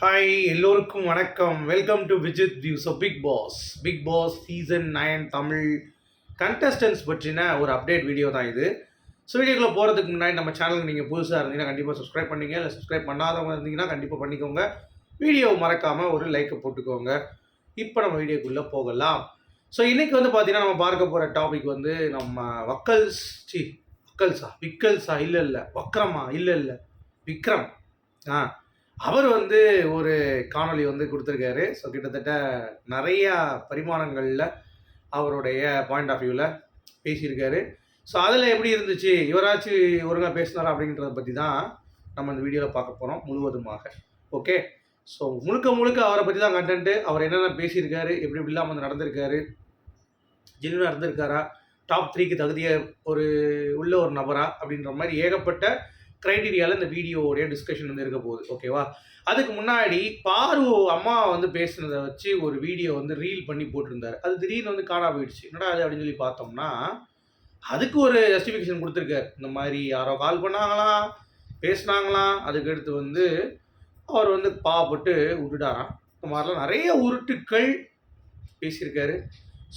Hi எல்லோருக்கும் வணக்கம். Welcome to Vijith views of Big Boss Big Boss season nine Tamil contestants பற்றின ஒரு update video தான் இது. ஸோ வீடியோக்குள்ளே போகிறதுக்கு முன்னாடி நம்ம சேனலுக்கு நீங்கள் புதுசாக இருந்தீங்கன்னா கண்டிப்பாக சப்ஸ்கிரைப் பண்ணிங்க. இல்லை சப்ஸ்கிரைப் பண்ணாதவங்க இருந்தீங்கன்னா கண்டிப்பாக பண்ணிக்கோங்க. வீடியோ மறக்காமல் ஒரு லைக்கை போட்டுக்கோங்க. இப்போ நம்ம வீடியோக்குள்ளே போகலாம். ஸோ இன்றைக்கி வந்து பார்த்தீங்கன்னா நம்ம பார்க்க போகிற டாபிக் வந்து நம்ம வக்கல்ஸ். சி வக்கல்ஸா? விக்கல்ஸா? இல்லை இல்லை. வக்ரமா இல்லை இல்லை. விக்ரம். ஆ. அவர் வந்து ஒரு காணொளி வந்து கொடுத்துருக்காரு. ஸோ கிட்டத்தட்ட நிறையா பரிமாணங்களில் அவருடைய பாயிண்ட் ஆஃப் வியூவில் பேசியிருக்காரு. ஸோ அதில் எப்படி இருந்துச்சு? இவராச்சு ஒழுங்காக பேசினாரா அப்படின்றத பற்றி தான் நம்ம இந்த வீடியோவில் பார்க்க போகிறோம் முழுவதுமாக. ஓகே ஸோ முழுக்க முழுக்க அவரை பற்றி தான் கண்டென்ட்டு அவர் என்னென்ன பேசியிருக்காரு? எப்படி இப்படிலாம் வந்து நடந்திருக்காரு? ஜென்வனாக இருந்திருக்காரா? டாப் த்ரீக்கு தகுதிய ஒரு உள்ள ஒரு நபரா? அப்படின்ற மாதிரி ஏகப்பட்ட க்ரைட்டீரியாவில் இந்த வீடியோவுடைய டிஸ்கஷன் வந்து இருக்க போகுது. ஓகேவா அதுக்கு முன்னாடி பாரு அம்மா வந்து பேசுனதை வச்சு ஒரு வீடியோ வந்து ரீல் பண்ணி போட்டிருந்தாரு. அது திடீர்னு வந்து காணா போயிடுச்சு. என்னடா அது அப்படின்னு சொல்லி பார்த்தோம்னா அதுக்கு ஒரு ஜஸ்டிஃபிகேஷன் கொடுத்துருக்காரு. இந்த மாதிரி யாரோ கால் பண்ணாங்களாம் பேசினாங்களாம் அதுக்கடுத்து வந்து அவர் வந்து பாவப்பட்டு விட்டுட்டாராம் இந்த மாதிரிலாம் நிறைய உருட்டுக்கள் பேசியிருக்காரு.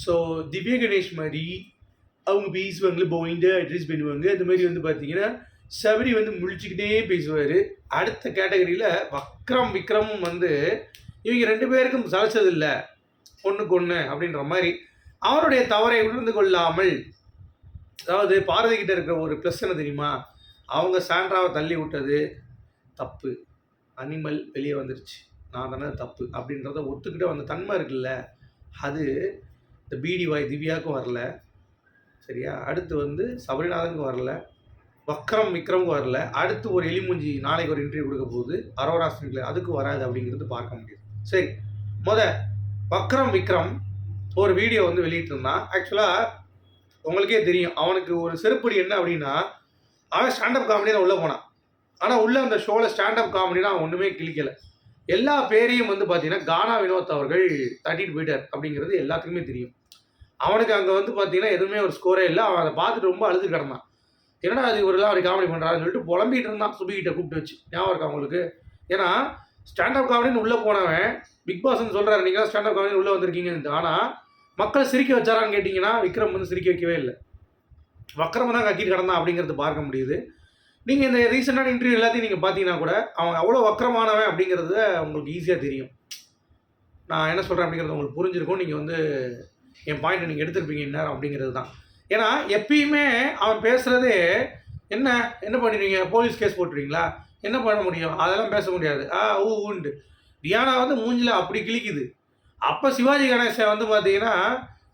ஸோ திவ்ய கணேஷ் மாதிரி அவங்க பேசுவாங்களே போயிட்டு அட்ரஸ் பண்ணுவாங்க. அந்த மாதிரி வந்து பார்த்தீங்கன்னா சபரி வந்து முழிச்சுக்கிட்டே பேசுவார். அடுத்த கேட்டகரியில் வக்ரம் விக்ரமும் வந்து இவங்க ரெண்டு பேருக்கும் சலைச்சதில்லை ஒன்றுக்கு ஒன்று அப்படின்ற மாதிரி அவருடைய தவறை உணர்ந்து கொள்ளாமல் அதாவது பாரதி கிட்ட இருக்கிற ஒரு பிரச்சனை தெரியுமா? அவங்க சாண்ட்ராவை தள்ளி விட்டது தப்பு. அனிமல் வெளியே வந்துருச்சு. நான் தானே தப்பு அப்படின்றத ஒத்துக்கிட்ட அந்த தன்மை இருக்குல்ல. அது இந்த பிடி வாய் திவ்யாவுக்கும் வரல. சரியா? அடுத்து வந்து சபரிநாதனுக்கும் வரல. வக்ரம் விக்ரமும் வரல. அடுத்து ஒரு எலிமுஞ்சி நாளைக்கு ஒரு இன்டர்வியூ கொடுக்க போகுது. அரோரா அதுக்கு வராது அப்படிங்கிறது பார்க்க முடியுது. சரி முத வக்ரம் விக்ரம் ஒரு வீடியோ வந்து வெளியிட்டிருந்தான். ஆக்சுவலாக உங்களுக்கே தெரியும் அவனுக்கு ஒரு செருப்படி என்ன அப்படின்னா அவன் ஸ்டாண்டப் காமெடியில் உள்ளே போனான். ஆனால் உள்ளே அந்த ஷோவில் ஸ்டாண்டப் காமெடினா அவன் ஒன்றுமே கிளிக்கலை எல்லா பேரையும் வந்து பார்த்தீங்கன்னா கானா வினோத் அவர்கள் தட்டிட்டு போயிட்டார் அப்படிங்கிறது எல்லாத்துக்குமே தெரியும். அவனுக்கு அங்கே வந்து பார்த்தீங்கன்னா எதுவுமே ஒரு ஸ்கோரே இல்லை. அவன் அதை பார்த்துட்டு ரொம்ப அழுது கிடந்தான். என்னடா அது இவரெல்லாம் அப்படி காமெடி பண்ணுறாருன்னு சொல்லிட்டு புலம்பிட்டு இருந்தான் சுபிகிட்ட கூப்பிட்டு வச்சு. ஞாபகம் இருக்கா உங்களுக்கு? ஏன்னா ஸ்டாண்டப் காமெடின்னு உள்ளே போனவன் பிக் பாஸ்ன்னு சொல்கிறாரு நீங்கள் ஸ்டாண்டப் காமெடி உள்ளே வந்திருக்கீங்கன்னு ஆனால் மக்கள் சிரிக்க வச்சாரான்னு கேட்டிங்கன்னா விக்ரம் வந்து சிரிக்க வைக்கவே இல்லை. வக்கரம் தான் கக்கிட்டு கிடந்தான் அப்படிங்கிறது பார்க்க முடியுது. நீங்கள் இந்த ரீசெண்டான இன்டர்வியூ எல்லாத்தையும் நீங்கள் பார்த்தீங்கன்னா கூட அவன் அவ்வளோ வக்கரமானவன் அப்படிங்கிறது உங்களுக்கு ஈஸியாக தெரியும். நான் என்ன சொல்கிறேன் அப்படிங்கிறது உங்களுக்கு புரிஞ்சிருக்கும். நீங்கள் வந்து என் பாயிண்ட் நீங்கள் எடுத்திருப்பீங்க இந்நேரம் அப்படிங்கிறது தான். ஏன்னா எப்பயுமே அவன் பேசுகிறதே என்ன என்ன பண்ணிடுவீங்க போலீஸ் கேஸ் போட்டுருவீங்களா என்ன பண்ண முடியும்? அதெல்லாம் பேச முடியாது. ஆ ஊ உண்டு டியானா வந்து மூஞ்சில் அப்படி கிழிக்குது. அப்போ சிவாஜி கணேசன் வந்து பார்த்தீங்கன்னா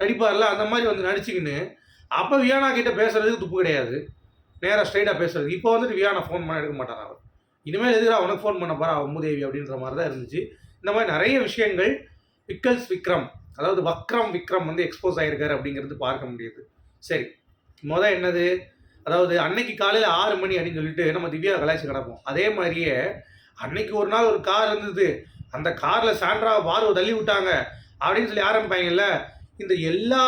நடிப்பார்ல அந்த மாதிரி வந்து நடிச்சுக்கின்னு அப்போ வியானா கிட்டே பேசுறதுக்கு துப்பு கிடையாது. நேராக ஸ்ட்ரைட்டாக பேசுறது இப்போ வந்துட்டு வியானா ஃபோன் பண்ண எடுக்க மாட்டான் அவர் இனிமேல் எதிராக அவனுக்கு ஃபோன் பண்ண போகிறா அம்முதேவி அப்படின்ற மாதிரி தான் இருந்துச்சு. இந்த மாதிரி நிறைய விஷயங்கள் விக்கல்ஸ் விக்ரம் அதாவது வக்ரம் விக்ரம் வந்து எக்ஸ்போஸ் ஆகிருக்காரு அப்படிங்கிறது பார்க்க முடியுது. சரி. மொதல் என்னது? அதாவது அன்னைக்கு காலையில் ஆறு மணி அப்படின்னு சொல்லிட்டு நம்ம திவ்யா கலாய்ச்சி கிடப்போம். அதே மாதிரியே அன்னைக்கு ஒரு நாள் ஒரு கார் இருந்தது. அந்த காரில் சாண்ட்ரா பார்வை தள்ளி விட்டாங்க அப்படின்னு சொல்லி ஆரம்பிப்பாங்கல்ல. இந்த எல்லா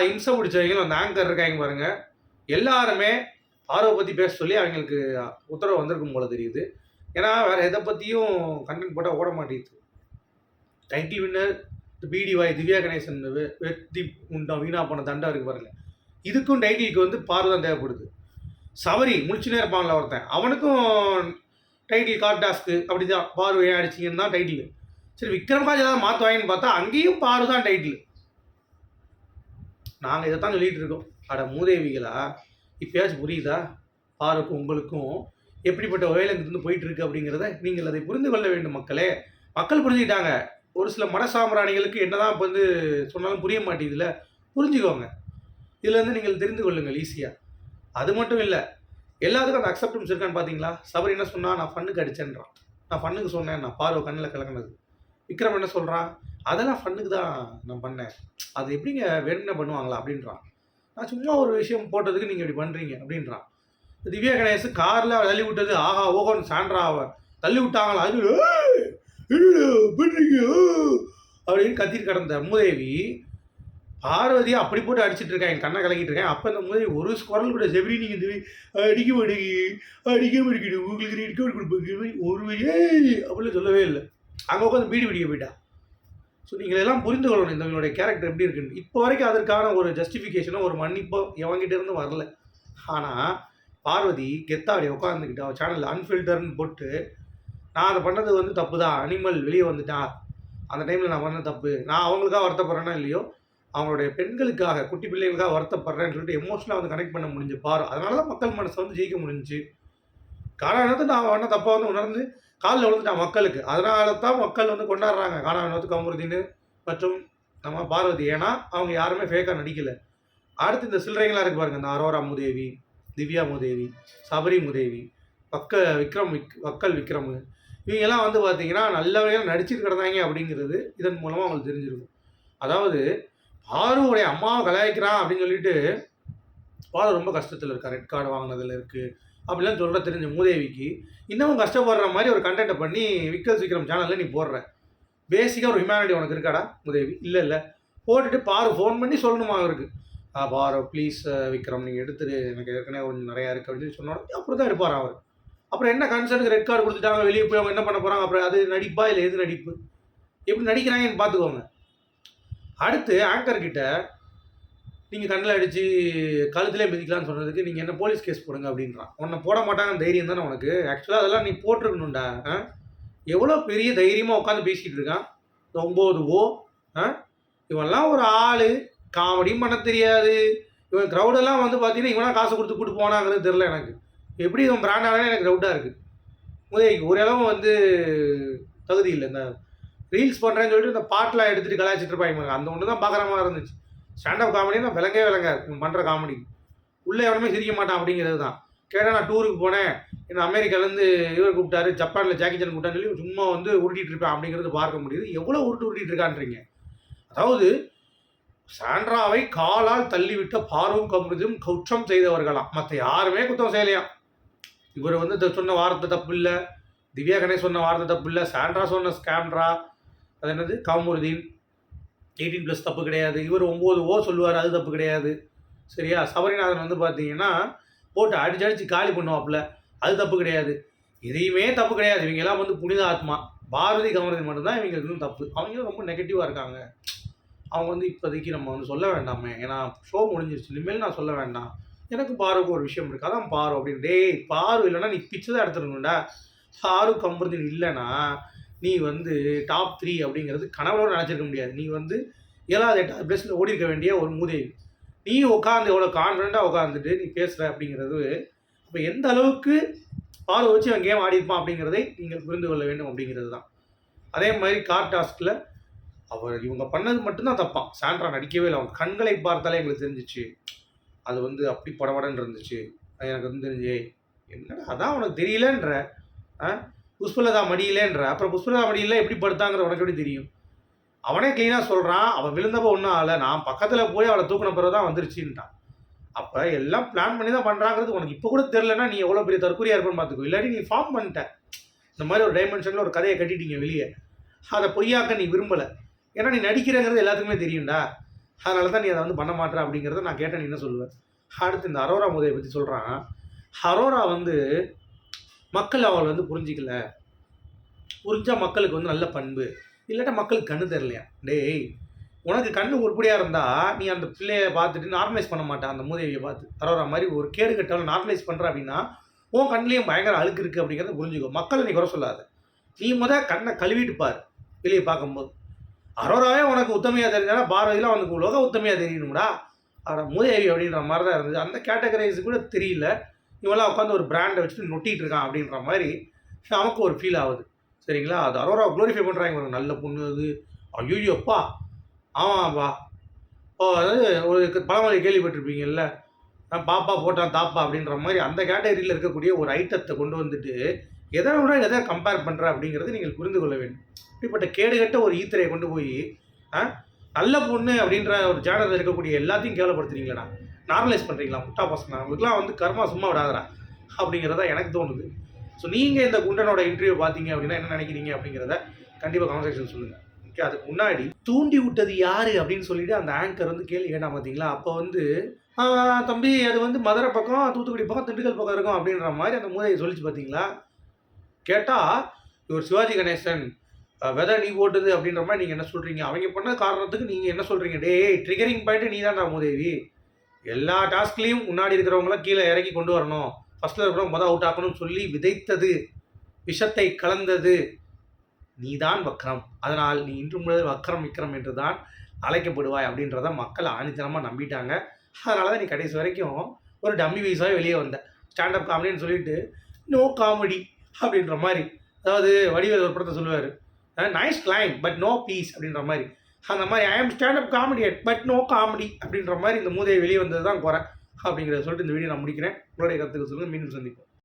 இம்சை பிடிச்சவங்களும் அந்த ஆங்கர் இருக்காங்க பாருங்க. எல்லாருமே பார்வை பற்றி பேச சொல்லி அவங்களுக்கு உத்தரவு வந்திருக்கும் போல தெரியுது. ஏன்னா வேறு எதை பற்றியும் கண்டென்ட் போட்டால் ஓட மாட்டேங்குது. டைட்டில் வின்னர் பிடி வாய் திவ்யா கணேசன் வெ- வெற்றி உண்டா வீணா போன தண்டா இருக்கு பாருங்க. இதுக்கும் டைட்டிலுக்கு வந்து பார்வை தான் தேவைப்படுது. சவரி முழிச்சுனே இருப்பான்ல ஒருத்தன். அவனுக்கும் டைட்டில் கார் டாஸ்க்கு அப்படி தான் பார்வையை ஏன் அடிச்சிங்கன்னு தான் டைட்டில். சரி விக்ரம்காஜ் ஏதாவது மாற்றுவாங்கன்னு பார்த்தா அங்கேயும் பாரு தான் டைட்டில். நாங்கள் இதை தான் சொல்லிகிட்டு இருக்கோம். அட மூதேவிகளா இப்போயாச்சும் புரியுதா? பாருக்கும் உங்களுக்கும் எப்படிப்பட்ட வகையில் இருந்து போயிட்டு இருக்கு அப்படிங்கிறத நீங்கள் அதை புரிந்து கொள்ள வேண்டும் மக்களே. மக்கள் புரிஞ்சுக்கிட்டாங்க. ஒரு சில மனசாம்பிராணிகளுக்கு என்னதான் இப்போ வந்து சொன்னாலும் புரிய மாட்டேங்குதுல புரிஞ்சுக்கோங்க. இதுலேருந்து நீங்கள் தெரிந்து கொள்ளுங்கள் ஈஸியாக அது மட்டும் இல்லை எல்லாத்துக்கும் அந்த அக்செப்டன்ஸ் இருக்கான்னு பார்த்தீங்களா சபரி என்ன சொன்னால் நான் ஃபண்ணுக்கு அடிச்சேன்றான். நான் ஃபண்ணுக்கு சொன்னேன். நான் பார்வை கண்ணில் கலங்கினது விக்ரம் என்ன சொல்கிறான் அதெல்லாம் ஃபண்ணுக்கு தான் நான் பண்ணேன். அது எப்படிங்க வேணும்னே பண்ணுவாங்களா? அப்படின்றான். நான் சும்மா ஒரு விஷயம் போட்டதுக்கு நீங்கள் இப்படி பண்ணுறீங்க அப்படின்றான். திவ்யா கணேஷ் காரில் தள்ளி விட்டது. ஆஹா ஓகோன்னு அவன். தள்ளி விட்டாங்களா? அது பண்ணுறீங்க அப்படின்னு கத்திட்டு கிடந்த மூதேவி பார்வதியை அப்படி போட்டு அடிச்சிட்டு இருக்கேன் என் கண்ணை கலக்கிட்டு இருக்கேன். அப்போ இந்த மாதிரி ஒரு குரல் கூட செவரி நீங்கள் தெரியும் அடிக்க மாட்டேங்க. அடிக்க மாட்டேங்குது உங்களுக்கு இருக்க கார்டு ஒரு ஏய் அப்படின்னு சொல்லவே இல்லை. அங்கே உட்காந்து பீடி பிடிக்க போயிட்டா. ஸோ நீங்கள் எல்லாம் புரிந்து கொள்ளணும். இந்தவங்களுடைய கேரக்டர் எப்படி இருக்குன்னு. இப்போ வரைக்கும் அதற்கான ஒரு ஜஸ்டிஃபிகேஷனோ ஒரு மன்னிப்போ எவங்கிட்ட இருந்து வரல. ஆனால் பார்வதி கெத்தாடி உட்காந்துக்கிட்டு அவள் சேனலில் அன்ஃபில்டர்னு போட்டு நான் அதை பண்ணது வந்து தப்பு தான் அனிமல் வெளியே வந்துட்டா. அந்த டைமில் நான் பண்ண தப்பு. நான் அவங்களுக்காக வருத்தப்படுறேன்னா இல்லையோ? அவங்களுடைய பெண்களுக்காக குட்டி பிள்ளைகளுக்காக வருத்தப்படுறேன்னு சொல்லிட்டு எமோஷனாக வந்து கனெக்ட் பண்ண முடிஞ்சு பாரு. அதனால தான் மக்கள் மனசை வந்து ஜெயிக்க முடிஞ்சு. காரணத்தை நான் பண்ண தப்பாக வந்து உணர்ந்து காலில் விழுந்துட்டான் மக்களுக்கு. அதனால தான் மக்கள் வந்து கொண்டாடுறாங்க. காணா வினோத் மற்றும் நம்ம பார்வதி ஏன்னா அவங்க யாருமே ஃபேக்காக நடிக்கலை. அடுத்து இந்த சில்லறைகளாக இருக்கு பாருங்க. இந்த அரோரா முதேவி திவ்யா முதேவி சபரி முதேவி பக்க விக்ரம் விக் வக்கல் விக்ரம். இவங்கெல்லாம் வந்து பார்த்தீங்கன்னா நல்ல வகையில் நடிச்சிட்டு கிடந்தாங்க அப்படிங்கிறது இதன் மூலமாக அவங்களுக்கு தெரிஞ்சிருக்கும். அதாவது பாருவுடைய அம்மாவை கலாய்க்கிறான் அப்படின்னு சொல்லிட்டு பாரு ரொம்ப கஷ்டத்தில் இருக்கா. ரெட் கார்டு வாங்கினதில் இருக்குது அப்படிலாம் சொல்கிற தெரிஞ்ச மூதேவிக்கு இன்னமும் கஷ்டப்படுற மாதிரி ஒரு கண்டென்ட்டை பண்ணி விக்கல் விக்ரம் சேனலில் நீ போடுற. பேசிக்காக ஒரு ஹியூமனிட்டி உனக்கு இருக்காடா மூதேவி? இல்லை இல்லை. போட்டுட்டு பாரு ஃபோன் பண்ணி சொல்லணுமா அவருக்கு? ஆ பாரு ப்ளீஸ் விக்ரம் நீங்கள் எடுத்துரு. எனக்கு ஏற்கனவே கொஞ்சம் நிறையா இருக்குது அப்படின்னு சொல்லி சொன்னோட அப்புறம் தான் எடுப்பார் அவர். அப்புறம் என்ன கன்சர்னுக்கு ரெட் கார்டு கொடுத்துட்டாங்க வெளியே போய் அவங்க என்ன பண்ண போகிறாங்க அப்புறம் அது நடிப்பா இல்லை எது நடிப்பு? எப்படி நடிக்கிறாங்கன்னு பார்த்துக்கோங்க. அடுத்து ஆங்கர் கிட்ட நீங்கள் கண்ணில் அடித்து கழுத்திலே மிதிக்கலாம்னு சொன்னதுக்கு நீங்கள் என்ன போலீஸ் கேஸ் போடுங்க அப்படின்றான். உன்னை போட மாட்டாங்க தைரியம் தானே உனக்கு? ஆக்சுவலாக அதெல்லாம் நீ போட்டிருக்கணும்டா. ஆ? எவ்வளோ பெரிய தைரியமாக உட்காந்து பேசிகிட்டு இருக்கான்? இந்த ஒம்பது ஓ ஆ? இவன்லாம் ஒரு ஆள். காமெடியும் பண்ண தெரியாது. இவன் க்ரௌடெல்லாம் வந்து பார்த்தீங்கன்னா இவனா காசு கொடுத்து கூட்டு போனாங்கிறது தெரில எனக்கு. எப்படி இவன் பிராண்டானே எனக்கு டவுட்டாக இருக்குது முதலிக்கு ஒரு அளவு வந்து தகுதி இல்லை இந்த ரீல்ஸ் பண்ணுறேன்னு சொல்லிட்டு இந்த பாட்டெலாம் எடுத்துகிட்டு கலாய்ச்சிட்டு இருப்பாங்க அந்த ஒன்று தான் பார்க்குற மாதிரி இருந்துச்சு. ஸ்டாண்டப் காமெடினா விளங்கவே விளங்காது பண்ணுற காமெடி உள்ளே எவனுமே சிரிக்க மாட்டான் அப்படிங்கிறது தான். கேட்டால் நான் டூருக்கு போனேன். இந்த அமெரிக்காலேருந்து இவர் கூப்பிட்டாரு. ஜப்பானில் ஜாக்கி சான் கூப்பிட்டான்னு சொல்லி சும்மா வந்து உருட்டிட்டு இருப்பேன் அப்படிங்கிறது பார்க்க முடியுது. எவ்வளோ உருட்டு உருட்டிட்டு இருக்கான்றீங்க. அதாவது சாண்ட்ராவை காலால் தள்ளிவிட்ட பார்வும் கமிருதும் குற்றம் செய்தவர்களாம். மற்ற யாருமே குற்றம் செய்யலையாம் இவர் வந்து சொன்ன வார்த்தை தப்பு இல்லை. திவ்யா கணேஷ் சொன்ன வார்த்தை தப்பு இல்லை. சாண்ட்ரா சொன்ன ஸ்கேம்ட்ரா அது என்னது? காமருதீன். எயிட்டீன் ப்ளஸ் தப்பு கிடையாது. இவர் ஒம்பது ஓ சொல்லுவார் அது தப்பு கிடையாது. சரியா? சபரிநாதன் வந்து பார்த்தீங்கன்னா போட்டு அடிச்சு அடிச்சு காலி பண்ணுவாப்புல. அது தப்பு கிடையாது. எதையுமே தப்பு கிடையாது. இவங்க எல்லாம் வந்து புனித ஆத்மா. பாரதி கமரதி மட்டும்தான் இவங்க இன்னும் தப்பு. அவங்க ரொம்ப நெகட்டிவாக இருக்காங்க. அவங்க வந்து இப்போதைக்கு நம்ம வந்து சொல்ல வேண்டாமே. ஏன்னா ஷோ முடிஞ்சிருச்சு. இனிமேல் நான் சொல்ல வேண்டாம். எனக்கு பாருக்கு ஒரு விஷயம் இருக்குது அதான் பாரு அப்படின்னு. டேய் பாரு இல்லைன்னா நீ பிச்சு தான் எடுத்துருணும்டா பாரு கமருதீன் இல்லைன்னா நீ வந்து டாப் த்ரீ அப்படிங்கிறது கனவோட நினச்சிருக்க முடியாது. நீ வந்து ஏழாவது எட்டாவது பிளேஸில் ஓடி இருக்க வேண்டிய ஒரு மூதேவி. நீ உட்காந்து எவ்வளோ கான்ஃபிடண்ட்டாக உட்காந்துட்டு நீ பேசுகிற அப்படிங்கிறது இப்போ எந்த அளவுக்கு பால் வச்சு அவன் கேம் ஆடிருப்பான் அப்படிங்கிறதை நீங்கள் புரிந்து கொள்ள வேண்டும் அப்படிங்கிறது தான். அதே மாதிரி கார் டாஸ்கில் அவர் இவங்க பண்ணது மட்டும்தான் தப்பான் சாண்ட்ரா நடிக்கவே இல்லை. அவங்க கண்களை பார்த்தாலே எங்களுக்கு தெரிஞ்சிச்சு. அது வந்து அப்படி படபடன்னு இருந்துச்சு. எனக்கு வந்து தெரிஞ்சு என்னடா அதான் உனக்கு தெரியலன்ற ஆ புஷ்பலதா மடியிலேன்ற. அப்புறம் புஷ்பலதா மடியில் எப்படி படுத்தாங்கிற உனக்கு எப்படி தெரியும்? அவனே க்ளீனாக சொல்கிறான் அவன் விழுந்தப்போ ஒன்றும் ஆகலை. நான் பக்கத்தில் போய் அவளை தூக்கின பிறகு தான் வந்துருச்சுன்ட்டான். அப்போ எல்லாம் பிளான் பண்ணி தான் பண்ணுறாங்கிறது உனக்கு இப்போ கூட தெரிலனா நீ எவ்வளோ பெரிய தற்கொலையாக இருப்பேன்னு பார்த்துக்கோ இல்லாட்டி நீ ஃபார்ம் பண்ணிட்ட. இந்த மாதிரி ஒரு டைமென்ஷனில் ஒரு கதையை கட்டிட்டீங்க வெளியே. அதை பொய்யாக்க நீ விரும்பலை. ஏன்னா நீ நடிக்கிறங்கிறது எல்லாத்துக்குமே தெரியும்டா. அதனால தான் நீ அதை வந்து பண்ண மாட்டேற அப்படிங்கிறத நான் கேட்டேன் நீ என்ன சொல்லுவேன் அடுத்து இந்த அரோரா முதையை பற்றி சொல்கிறான் அரோரா வந்து மக்கள் அவளை வந்து புரிஞ்சிக்கல. புரிஞ்சால் மக்களுக்கு வந்து நல்ல பண்பு. இல்லாட்டா மக்களுக்கு கண்ணு தெரியலையா? டேய் உனக்கு கண்ணு உருப்படியாக இருந்தால் நீ அந்த பிள்ளையை பார்த்துட்டு நார்மலைஸ் பண்ண மாட்டேன் அந்த மூதேவியை பார்த்து. அரோரா மாதிரி ஒரு கேடு கட்டவளை நார்மலைஸ் பண்ணுற அப்படின்னா உன் கண்ணிலையும் பயங்கர அழுக்கு இருக்குது அப்படிங்கிறத புரிஞ்சுக்கோ. மக்களை நீ குறை சொல்லாத. நீ முதல் கண்ணை கழுவிட்டு பாரு வெளியே பார்க்கும்போது. அரோராவே உனக்கு உத்தமையாக தெரிஞ்சாலும் பார்வையில் அவனுக்கு உலக உத்தமையாக தெரியணும்டா. ஆனால் மூதேவி அப்படின்ற மாதிரி தான் இருந்தது. அந்த கேட்டகரைஸ் கூட தெரியல. இவெல்லாம் உட்காந்து ஒரு பிராண்டை வச்சுட்டு நொட்டிகிட்டு இருக்கான் அப்படின்ற மாதிரி நமக்கு ஒரு ஃபீல் ஆகுது. சரிங்களா? அது அரோரா க்ளோரிஃபை பண்ணுறாங்க ஒரு நல்ல பொண்ணு அது. ஐயோ அப்பா. ஆமாப்பா. ஓ அதாவது ஒரு பழமொழி கேள்விப்பட்டிருப்பீங்கல்ல. நான் பாப்பா போட்டான் தாப்பா அப்படின்ற மாதிரி அந்த கேட்டகரியில் இருக்கக்கூடிய ஒரு ஐட்டத்தை கொண்டு வந்துட்டு எதை விட எதை கம்பேர் பண்ணுற அப்படிங்கிறது நீங்கள் புரிந்து கொள்ள வேண்டும். இப்படிப்பட்ட கேடுகட்ட ஒரு ஈத்தரையை கொண்டு போய் ஆ நல்ல பொண்ணு அப்படின்ற ஒரு ஜேனரில் இருக்கக்கூடிய எல்லாத்தையும் கேவலப்படுத்துறீங்களா நார்மலைஸ் பண்ணுறீங்களா முட்டா பசங்க அவங்களுக்குலாம் வந்து கர்மா சும்மா விடாதரா அப்படிங்கிறத எனக்கு தோணுது. ஸோ நீங்கள் இந்த குண்டனோட இன்டர்வியூ பார்த்தீங்க அப்படின்னா என்ன நினைக்கிறீங்க அப்படிங்கிறத கண்டிப்பாக கான்வர்சேஷன் சொல்லுங்கள் ஓகே அதுக்கு முன்னாடி தூண்டி விட்டது யாரு அப்படின்னு சொல்லிட்டு அந்த ஆங்கர் வந்து கேள்வி கேட்டான் பார்த்தீங்களா? அப்போ வந்து தம்பி அது வந்து மதுரை பக்கம் தூத்துக்குடி பக்கம் திண்டுக்கல் பக்கம் இருக்கும் அப்படின்ற மாதிரி அந்த மூதையை சொல்லிச்சு பார்த்தீங்களா? கேட்டால் இவர் சிவாஜி கணேசன். வெதர் நீ ஓட்டுது அப்படின்ற மாதிரி நீங்கள் என்ன சொல்கிறீங்க அவங்க பண்ண காரணத்துக்கு நீங்கள் என்ன சொல்கிறீங்க டேய் ட்ரிகரிங் பாயிண்ட்டு நீ தான்டா மூதேவி. எல்லா டாஸ்க்லேயும் முன்னாடி இருக்கிறவங்களாம் கீழே இறக்கி கொண்டு வரணும். ஃபர்ஸ்ட்டில் இருக்கிறவங்க மொதல் அவுட் ஆக்கணும்னு சொல்லி விதைத்தது விஷத்தை கலந்தது. நீதான் வக்ரம். அதனால் நீ இன்று முதல் வக்ரம் விக்ரம் என்று தான் அழைக்கப்படுவாய் அப்படின்றத மக்கள் ஆணித்தனமாக நம்பிட்டாங்க. அதனால தான் நீ கடைசி வரைக்கும் ஒரு டம்மி வீஸாக வெளியே வந்த. ஸ்டாண்டப் காமெடின்னு சொல்லிட்டு நோ காமெடி அப்படின்ற மாதிரி. அதாவது வடிவேல் ஒரு படத்தை சொல்லுவார். Nice claim but no piece அப்படின்ற மாதிரி. அந்த மாதிரி I am standup comedian but no comedy அப்படின்ற மாதிரி இந்த மூதையை வெளியே வந்தது தான் குறை அப்படிங்கிறத சொல்லிட்டு இந்த வீடியோ நான் முடிக்கிறேன். உங்களுடைய கருத்துக்கு சொல்லுங்கள் மீண்டும் சந்திப்போம்.